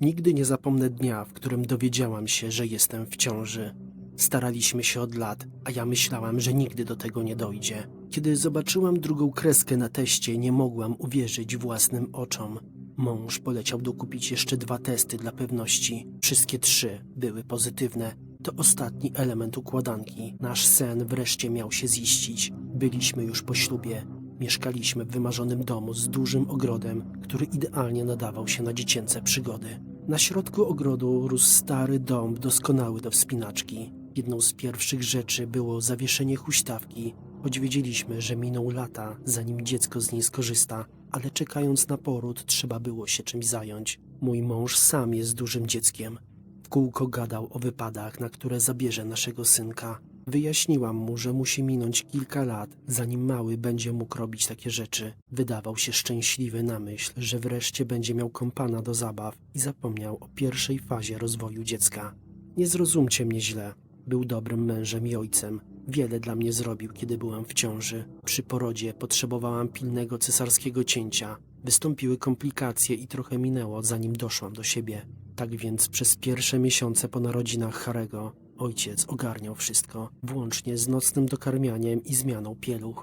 Nigdy nie zapomnę dnia, w którym dowiedziałam się, że jestem w ciąży. Staraliśmy się od lat, a ja myślałam, że nigdy do tego nie dojdzie. Kiedy zobaczyłam drugą kreskę na teście, nie mogłam uwierzyć własnym oczom. Mąż poleciał dokupić jeszcze dwa testy dla pewności. Wszystkie trzy były pozytywne. To ostatni element układanki. Nasz sen wreszcie miał się ziścić. Byliśmy już po ślubie. Mieszkaliśmy w wymarzonym domu z dużym ogrodem, który idealnie nadawał się na dziecięce przygody. Na środku ogrodu rósł stary dąb doskonały do wspinaczki. Jedną z pierwszych rzeczy było zawieszenie huśtawki, choć wiedzieliśmy, że miną lata, zanim dziecko z niej skorzysta, ale czekając na poród trzeba było się czymś zająć. Mój mąż sam jest dużym dzieckiem. W kółko gadał o wypadach, na które zabierze naszego synka. Wyjaśniłam mu, że musi minąć kilka lat, zanim mały będzie mógł robić takie rzeczy. Wydawał się szczęśliwy na myśl, że wreszcie będzie miał kompana do zabaw i zapomniał o pierwszej fazie rozwoju dziecka. Nie zrozumcie mnie źle. Był dobrym mężem i ojcem. Wiele dla mnie zrobił, kiedy byłam w ciąży. Przy porodzie potrzebowałam pilnego cesarskiego cięcia. Wystąpiły komplikacje i trochę minęło, zanim doszłam do siebie. Tak więc przez pierwsze miesiące po narodzinach Harego ojciec ogarniał wszystko, włącznie z nocnym dokarmianiem i zmianą pieluch.